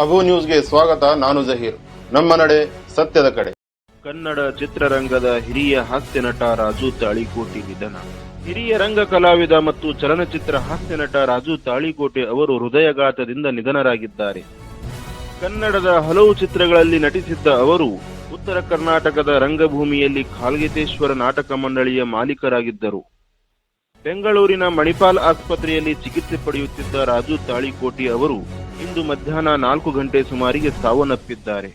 ಅಬು ನ್ಯೂಸ್ಗೆ ಸ್ವಾಗತ, ನಾನು ಜಹೀರ್. ನಮ್ಮ ನಡೆ ಸತ್ಯದ ಕಡೆ. ಕನ್ನಡ ಚಿತ್ರರಂಗದ ಹಿರಿಯ ಹಾಸ್ಯ ನಟ ರಾಜು ತಾಳಿಕೋಟಿ ನಿಧನ. ಹಿರಿಯ ರಂಗ ಕಲಾವಿದ ಮತ್ತು ಚಲನಚಿತ್ರ ಹಾಸ್ಯ ನಟ ರಾಜು ತಾಳಿಕೋಟೆ ಅವರು ಹೃದಯಘಾತದಿಂದ ನಿಧನರಾಗಿದ್ದಾರೆ. ಕನ್ನಡದ ಹಲವು ಚಿತ್ರಗಳಲ್ಲಿ ನಟಿಸಿದ್ದ ಅವರು ಉತ್ತರ ಕರ್ನಾಟಕದ ರಂಗಭೂಮಿಯಲ್ಲಿ ಖಾಲ್ಗೇತೇಶ್ವರ ನಾಟಕ ಮಂಡಳಿಯ ಮಾಲೀಕರಾಗಿದ್ದರು. ಬೆಂಗಳೂರಿನ ಮಣಿಪಾಲ್ ಆಸ್ಪತ್ರೆಯಲ್ಲಿ ಚಿಕಿತ್ಸೆ ಪಡೆಯುತ್ತಿದ್ದ ರಾಜು ತಾಳಿಕೋಟಿ ಅವರು ಇಂದು ಮಧ್ಯಾಹ್ನ ನಾಲ್ಕು ಗಂಟೆ ಸುಮಾರಿಗೆ ಸಾವನ್ನಪ್ಪಿದ್ದಾರೆ.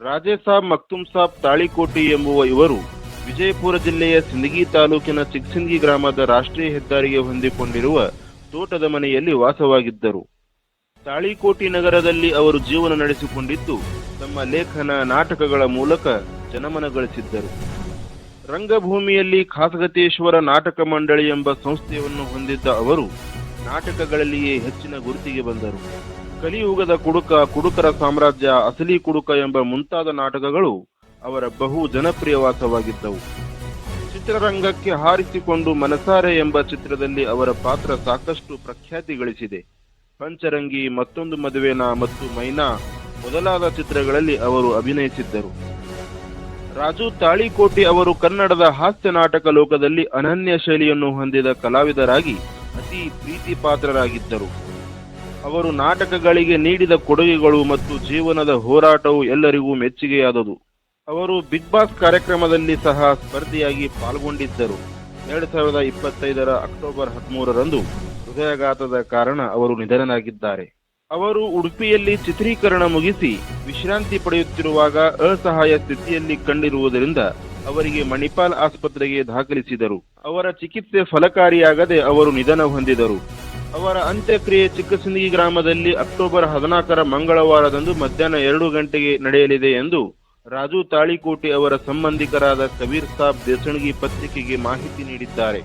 ರಾಜೇಸಾಬ್ ಮಕ್ತುಮ್ ಸಾಬ್, ತಾಳಿಕೋಟಿ ಎಂಬುವ ಇವರು ವಿಜಯಪುರ ಜಿಲ್ಲೆಯ ಸಿಂದಗಿ ತಾಲೂಕಿನ ಚಿಕ್ಸಿಂಗಿ ಗ್ರಾಮದ ರಾಷ್ಟ್ರೀಯ ಹೆದ್ದಾರಿಗೆ ಹೊಂದಿಕೊಂಡಿರುವ ತೋಟದ ಮನೆಯಲ್ಲಿ ವಾಸವಾಗಿದ್ದರು. ತಾಳಿಕೋಟಿ ನಗರದಲ್ಲಿ ಅವರು ಜೀವನ ನಡೆಸಿಕೊಂಡಿದ್ದು, ತಮ್ಮ ಲೇಖನ, ನಾಟಕಗಳ ಮೂಲಕ ಜನಮನ ಗಳಿಸಿದ್ದರು ರಂಗಭೂಮಿಯಲ್ಲಿ ಖಾಸಗತೇಶ್ವರ ನಾಟಕ ಮಂಡಳಿ ಎಂಬ ಸಂಸ್ಥೆಯನ್ನು ಹೊಂದಿದ್ದ ಅವರು ನಾಟಕಗಳಲ್ಲಿಯೇ ಹೆಚ್ಚಿನ ಗುರುತಿಗೆ ಬಂದರು. ಕಲಿಯುಗದ ಕುಡುಕ, ಕುಡುಕರ ಸಾಮ್ರಾಜ್ಯ, ಅಸಲಿ ಕುಡುಕ ಎಂಬ ಮುಂತಾದ ನಾಟಕಗಳು ಅವರ ಬಹು ಜನಪ್ರಿಯವಾಸವಾಗಿದ್ದವು ಚಿತ್ರರಂಗಕ್ಕೆ ಹಾರಿಸಿಕೊಂಡು ಮನಸಾರೆ ಎಂಬ ಚಿತ್ರದಲ್ಲಿ ಅವರ ಪಾತ್ರ ಸಾಕಷ್ಟು ಪ್ರಖ್ಯಾತಿ ಗಳಿಸಿದೆ ಪಂಚರಂಗಿ, ಮತ್ತೊಂದು ಮದುವೆನ ಮತ್ತು ಮೈನಾ ಮೊದಲಾದ ಚಿತ್ರಗಳಲ್ಲಿ ಅವರು ಅಭಿನಯಿಸಿದ್ದರು. ರಾಜು ತಾಳಿಕೋಟಿ ಅವರು ಕನ್ನಡದ ಹಾಸ್ಯ ನಾಟಕ ಲೋಕದಲ್ಲಿ ಅನನ್ಯ ಶೈಲಿಯನ್ನು ಹೊಂದಿದ ಕಲಾವಿದರಾಗಿ ಅತಿ ಪ್ರೀತಿ ಪಾತ್ರರಾಗಿದ್ದರು ಅವರು ನಾಟಕಗಳಿಗೆ ನೀಡಿದ ಕೊಡುಗೆಗಳು ಮತ್ತು ಜೀವನದ ಹೋರಾಟವು ಎಲ್ಲರಿಗೂ ಮೆಚ್ಚುಗೆಯಾದದು. ಅವರು ಬಿಗ್ ಬಾಸ್ ಕಾರ್ಯಕ್ರಮದಲ್ಲಿ ಸಹ ಸ್ಪರ್ಧಿಯಾಗಿ ಪಾಲ್ಗೊಂಡಿದ್ದರು. ಎರಡ್ ಸಾವಿರದ ಇಪ್ಪತ್ತೈದರ ಅಕ್ಟೋಬರ್ ಹದಿಮೂರರಂದು ಹೃದಯಾಘಾತದ ಕಾರಣ ಅವರು ನಿಧನರಾಗಿದ್ದಾರೆ. ಅವರು ಉಡುಪಿಯಲ್ಲಿ ಚಿತ್ರೀಕರಣ ಮುಗಿಸಿ ವಿಶ್ರಾಂತಿ ಪಡೆಯುತ್ತಿರುವಾಗ ಅಸಹಾಯ ಸ್ಥಿತಿಯಲ್ಲಿ ಕಂಡಿರುವುದರಿಂದ ಅವರಿಗೆ ಮಣಿಪಾಲ್ ಆಸ್ಪತ್ರೆಗೆ ದಾಖಲಿಸಿದರು. ಅವರ ಚಿಕಿತ್ಸೆ ಫಲಕಾರಿಯಾಗದೆ ಅವರು ನಿಧನ ಹೊಂದಿದರು. ಅವರ ಅಂತ್ಯಕ್ರಿಯೆ ಚಿಕ್ಕಸಿಂದಗಿ ಗ್ರಾಮದಲ್ಲಿ ಅಕ್ಟೋಬರ್ ಹದಿನಾಲ್ಕರ ಮಂಗಳವಾರದಂದು ಮಧ್ಯಾಹ್ನ ಎರಡು ಗಂಟೆಗೆ ನಡೆಯಲಿದೆ ಎಂದು ರಾಜು ತಾಳಿಕೋಟೆ ಅವರ ಸಂಬಂಧಿಕರಾದ ಕಬೀರ್ ಸಾಬ್ ದೇಸಣಗಿ ಪತ್ರಿಕೆಗೆ ಮಾಹಿತಿ ನೀಡಿದ್ದಾರೆ.